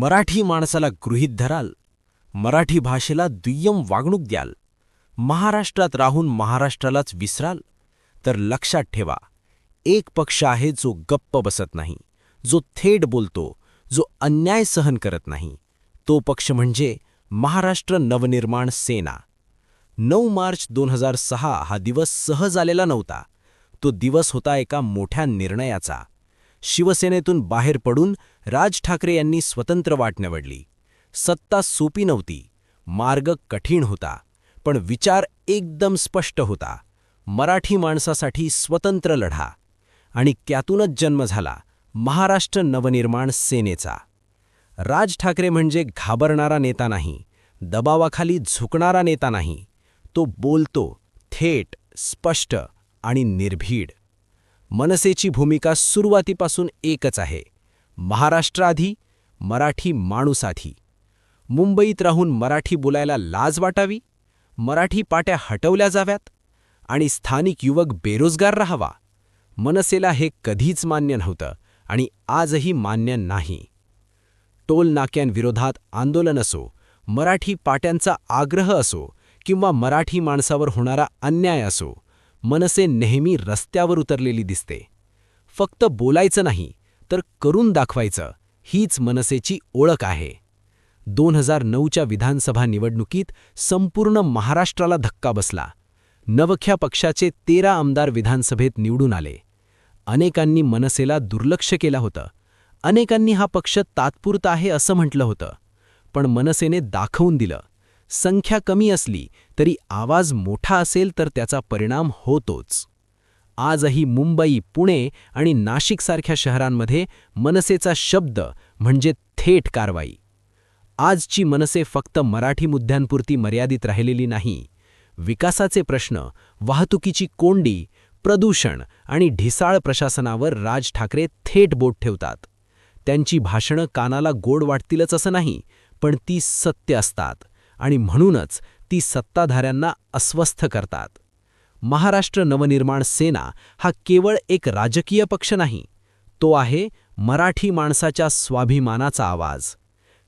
मराठी माणसाला गृहीत धराल मराठी भाषेला दुय्यम वागणूक द्याल महाराष्ट्रात राहून महाराष्ट्रालाच विसराल तर लक्षात ठेवा एक पक्ष आहे जो गप्प बसत नाही जो थेट बोलतो जो अन्याय सहन करत नाही. तो पक्ष म्हणजे महाराष्ट्र नवनिर्माण सेना. नऊ मार्च दोन हजार सहा हा दिवस सहज आलेला नव्हता. तो दिवस होता एका मोठ्या निर्णयाचा. शिवसेनेतून बाहेर पडून राज ठाकरे यांनी स्वतंत्र वाट निवडली. सत्ता सोपी नव्हती. मार्ग कठीण होता. पण विचार एकदम स्पष्ट होता. मराठी माणसासाठी स्वतंत्र लढा. आणि त्यातूनच जन्म झाला महाराष्ट्र नवनिर्माण सेनेचा. राज ठाकरे म्हणजे घाबरणारा नेता नाही. दबावाखाली झुकणारा नेता नाही. तो बोलतो थेट स्पष्ट आणि निर्भीड. मनसेची भूमिका सुरुवातीपासून एकच आहे. महाराष्ट्राआधी मराठी माणूसाधी. मुंबईत राहून मराठी बोलायला लाज वाटावी? मराठी पाट्या हटवल्या जाव्यात? आणि स्थानिक युवक बेरोजगार राहावा? मनसेला हे कधीच मान्य नव्हतं आणि आजही मान्य नाही. टोल नाक्यांविरोधात आंदोलन असो मराठी पाट्यांचा आग्रह असो किंवा मराठी माणसावर होणारा अन्याय असो मनसे नेहमी रस्त्यावर उतरलेली दिसते. फक्त बोलायचं नाही तर करून दाखवायचं हीच मनसेची ओळख आहे. दोन हजार नऊच्या विधानसभा निवडणुकीत संपूर्ण महाराष्ट्राला धक्का बसला. नवख्या पक्षाचे तेरा आमदार विधानसभेत निवडून आले. अनेकांनी मनसेला दुर्लक्ष केलं होतं. अनेकांनी हा पक्ष तात्पुरता आहे असं म्हटलं होतं. पण मनसेने दाखवून दिलं. संख्या कमी असली तरी आवाज मोठा असेल तर त्याचा परिणाम होतोच. आजही मुंबई पुणे आणि नाशिकसारख्या शहरांमध्ये मनसेचा शब्द म्हणजे थेट कारवाई. आजची मनसे फक्त मराठी मुद्द्यांपुरती मर्यादित राहिलेली नाही. विकासाचे प्रश्न वाहतुकीची कोंडी प्रदूषण आणि ढिसाळ प्रशासनावर राज ठाकरे थेट बोट ठेवतात. त्यांची भाषणं कानाला गोड वाटतीलच असं नाही पण ती सत्य असतात. आणि म्हणूनच ती सत्ताधाऱ्यांना अस्वस्थ करतात. महाराष्ट्र नवनिर्माण सेना हा केवळ एक राजकीय पक्ष नाही तो आहे मराठी माणसाच्या स्वाभिमानाचा आवाज.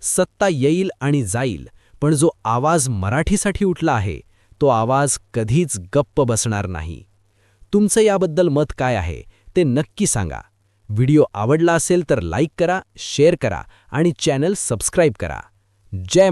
सत्ता येईल आणि जाईल पण जो आवाज मराठीसाठी उठला आहे तो आवाज कधीच गप्प बसणार नाही. तुमचं याबद्दल मत काय आहे ते नक्की सांगा. व्हिडिओ आवडला असेल तर लाईक करा शेअर करा आणि चॅनल सबस्क्राईब करा. जय